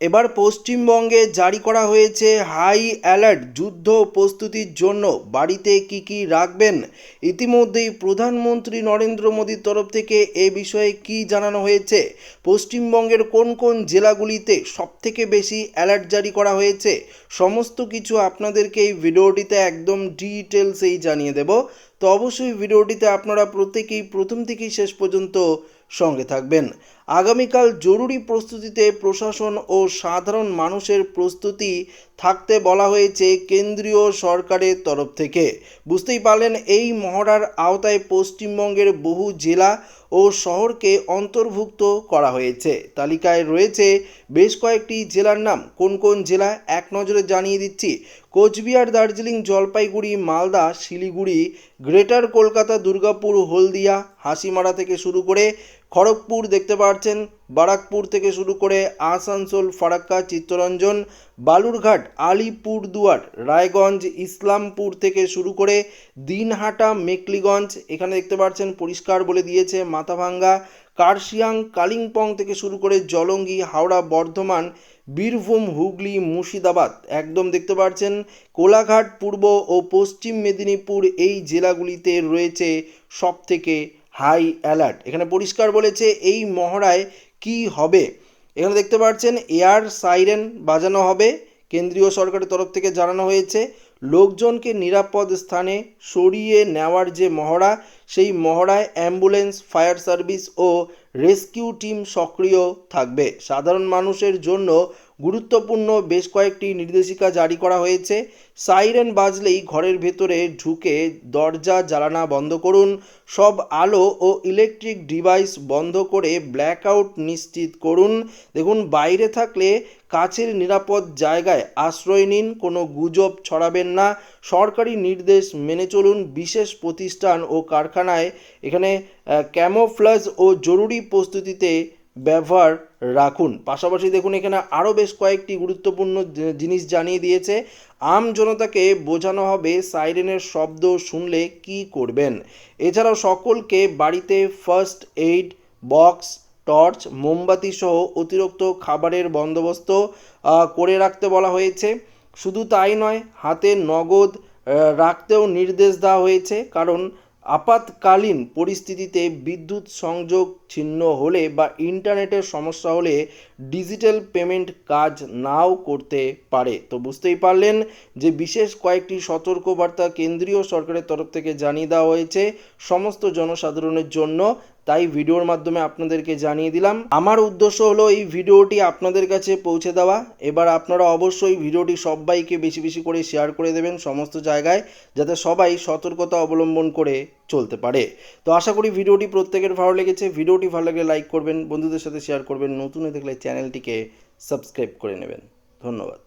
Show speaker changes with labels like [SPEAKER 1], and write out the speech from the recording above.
[SPEAKER 1] এবার পশ্চিমবঙ্গে জারি করা হয়েছে হাই অ্যালার্ট যুদ্ধ প্রস্তুতির জন্য। বাড়িতে কি কি রাখবেন? ইতিমধ্যেই প্রধানমন্ত্রী নরেন্দ্র মোদীর তরফ থেকে এ বিষয়ে কি জানানো হয়েছে? পশ্চিমবঙ্গের কোন কোন জেলাগুলিতে সবথেকে বেশি অ্যালার্ট জারি করা হয়েছে? সমস্ত কিছু আপনাদেরকে এই ভিডিওটিতে একদম ডিটেলসেই জানিয়ে দেব। তো অবশ্যই ভিডিওটিতে আপনারা প্রত্যেকেই প্রথম থেকেই শেষ পর্যন্ত সঙ্গে থাকবেন। আগামীকাল জরুরি প্রস্তুতিতে প্রশাসন ও সাধারণ মানুষের প্রস্তুতি থাকতে বলা হয়েছে কেন্দ্রীয় সরকারের তরফ থেকে। বুঝতেই পারলেন, এই মহড়ার আওতায় পশ্চিমবঙ্গের বহু জেলা ও শহরকে অন্তর্ভুক্ত করা হয়েছে। তালিকায় রয়েছে বেশ কয়েকটি জেলার নাম। কোন কোন জেলা, এক নজরে জানিয়ে দিচ্ছি। কোচবিহার, দার্জিলিং, জলপাইগুড়ি, মালদা, শিলিগুড়ি, গ্রেটার কলকাতা, দুর্গাপুর, হলদিয়া, হাসিমারা থেকে শুরু করে খড়গপুর দেখতে পাচ্ছেন বারাকপুর থেকে শুরু করে আসানসোল, ফারাক্কা, চিত্তরঞ্জন, বালুরঘাট, আলিপুরদুয়ার, রায়গঞ্জ, ইসলামপুর থেকে শুরু করে দিনহাটা, মেকলিগঞ্জ, এখানে দেখতে পাচ্ছেন পরিষ্কার বলে দিয়েছে মাথাভাঙ্গা, কার্শিয়াং, কালিম্পং থেকে শুরু করে জলঙ্গি, হাওড়া, বর্ধমান, বীরভূম, হুগলি, মুর্শিদাবাদ, একদম দেখতে পাচ্ছেন কোলাঘাট, পূর্ব ও পশ্চিম মেদিনীপুর এই জেলাগুলিতে রয়েছে সবথেকে হাই অ্যালার্ট। এখানে পরিষ্কার বলেছে এই মহড়ায় কি হবে। এখানে দেখতে পাচ্ছেন, এয়ার সাইরেন বাজানো হবে। কেন্দ্রীয় সরকারের তরফ থেকে জানানো হয়েছে, লোকজনকে নিরাপদ স্থানে সরিয়ে নেওয়ার যে মহড়া, সেই মহড়ায় অ্যাম্বুলেন্স, ফায়ার সার্ভিস ও রেস্কিউ টিম সক্রিয় থাকবে। সাধারণ মানুষের জন্য গুরুত্বপূর্ণ বেশ কয়েকটি নির্দেশিকা জারি করা হয়েছে। সাইরেন বাজলেই ঘরের ভেতরে ঢুকে দরজা জ্বালানা বন্ধ করুন, সব আলো ও ইলেকট্রিক ডিভাইস বন্ধ করে ব্ল্যাকআউট নিশ্চিত করুন। দেখুন, বাইরে থাকলে কাছের নিরাপদ জায়গায় আশ্রয় নিন, কোনো গুজব ছড়াবেন না। সরকারি নির্দেশ মেনে চলুন, বিশেষ প্রতিষ্ঠান ও কারখানায়। এখানে ক্যামোফ্লাজ ও জরুরি প্রস্তুতিতে ব্যবহার রাখুন। পাশাপাশি দেখুন, এখানে আরও বেশ কয়েকটি গুরুত্বপূর্ণ জিনিস জানিয়ে দিয়েছে। আম জনতাকে বোঝানো হবে সাইরেনের শব্দ শুনলে কি করবেন। এছাড়াও সকলকে বাড়িতে ফার্স্ট এইড বক্স টর্চ মোমবাতি সহ অতিরিক্ত খাবারের বন্দোবস্ত করে রাখতে বলা হয়েছে। শুধু তাই নয়, হাতে নগদ রাখতেও নির্দেশ দেওয়া হয়েছে। কারণ আপাতকালীন পরিস্থিতিতে বিদ্যুৎ সংযোগ ছিন্ন হলে বা ইন্টারনেটের সমস্যা হলে ডিজিটাল পেমেন্ট কাজ নাও করতে পারে। তো বুঝতেই পারলেন যে বিশেষ কয়েকটি সতর্কবার্তা কেন্দ্রীয় সরকারের তরফ থেকে জানিয়ে দেওয়া হয়েছে সমস্ত জনসাধারণের জন্য। তাই ভিডিওর মাধ্যমে আপনাদেরকে জানিয়ে দিলাম। আমার উদ্দেশ্য হলো এই ভিডিওটি আপনাদের কাছে পৌঁছে দেওয়া। এবার আপনারা অবশ্যই ভিডিওটি সবাইকে বেশি বেশি করে শেয়ার করে দেবেন সমস্ত জায়গায়, যাতে সবাই সতর্কতা অবলম্বন করে চলতে পারে। তো আশা করি ভিডিওটি প্রত্যেকের ভালো লেগেছে। ভিডিওটি ভালো লাগলে লাইক করবেন, বন্ধুদের সাথে শেয়ার করবেন। নতুন দেখলে চ্যানেলটিকে সাবস্ক্রাইব করে নেবেন। ধন্যবাদ।